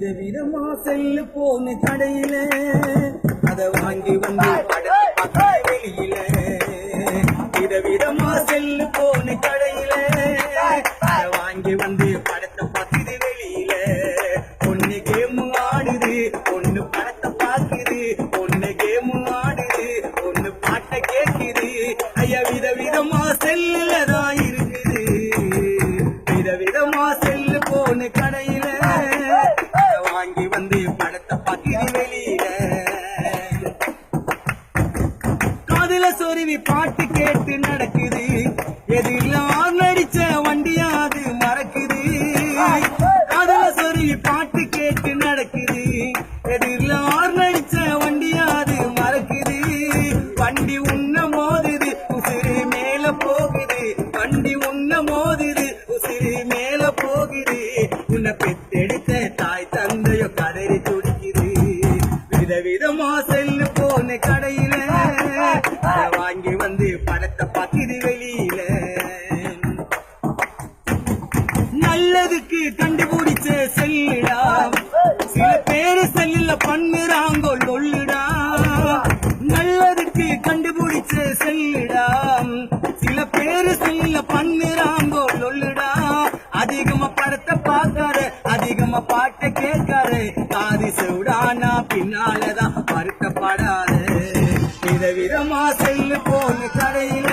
விதவிதமா செல்லு போன கடையில. அத வாங்கி வந்து வெளியில. விதவிதமா செல்லு போன கடையில. அத வாங்கி வந்து படத்தை பார்க்குது வெளியில. ஒண்ணு கேம் ஆடுது ஒண்ணு படத்தை பார்க்குது. ஒண்ணு கேம் ஆடுது ஒண்ணு பாட்டை கேட்குது. மேல உன்னை பெத்தெடுத்த தாய் தந்தையோ கதறி துடிக்குது. விதவிதமா செல்லு போன கடையில. வாங்கி வந்து படத்தை பார்க்குது வெளியில. நல்லதுக்கு கண்டுபிடிச்ச செல்லுடா. சில பேரு செல்லுல பண்ணுறாங்கோ லொல்லுடா நல்லதுக்கு கண்டுபிடிச்ச செல்லுடா. பாக்காரு பார்க்காரு அதிகமா பாட்டு கேட்காரு காது செவிடானா பின்னாலதான் வருத்தப்படாது. விதவிதமா செல்லு போன கடையில.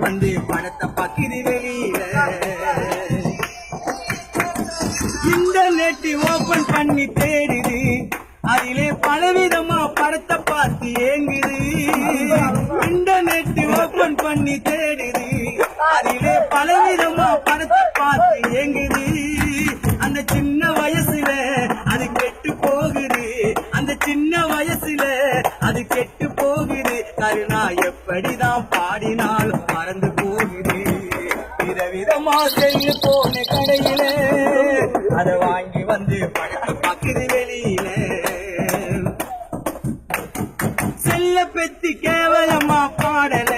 வந்து படத்தை பக்கிரி வெளியில. இன்டர்நெட் ஓபன் பண்ணி தேடுது. அதிலே பலவிதமா படத்தை பார்த்து ஏங்குது. இன்டர்நெட் ஓபன் பண்ணி தேடுது. அந்த சின்ன வயசுல அது கெட்டு போகுது. அந்த சின்ன வயசுல அது கெட்டு போகுது. கருணா எப்படிதான் பாடினாலும் மறந்து போகுது. விதவிதமா செல்லு போன கடையில அத வாங்கி வந்து படத்தை பார்க்குது வெளியில. செல்ல பெத்தி கேவலமா பாடல.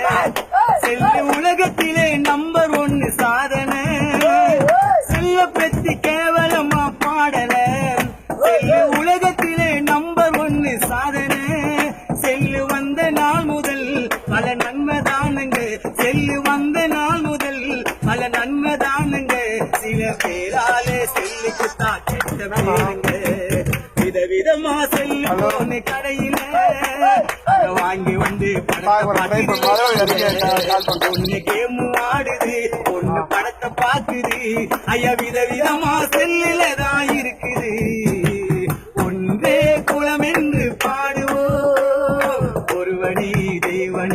செல்லு உலகத்தில் பல நன்மைதானுங்க. செல்லு வந்த நாள் முதல் பல நன்மைதானுங்க. சில பேராலே செல்லுக்கு தான் கெட்ட பேருங்க விதவிதமா செல்லு போன கடையில வாங்கி வந்து படத்தை பார்க்குது ஒண்ணு கேம் ஆடுது ஒண்ணு படத்தை பாக்குது ஐயா விதவிதமா செல்லுலதான். ஒருவனி தெய்வன்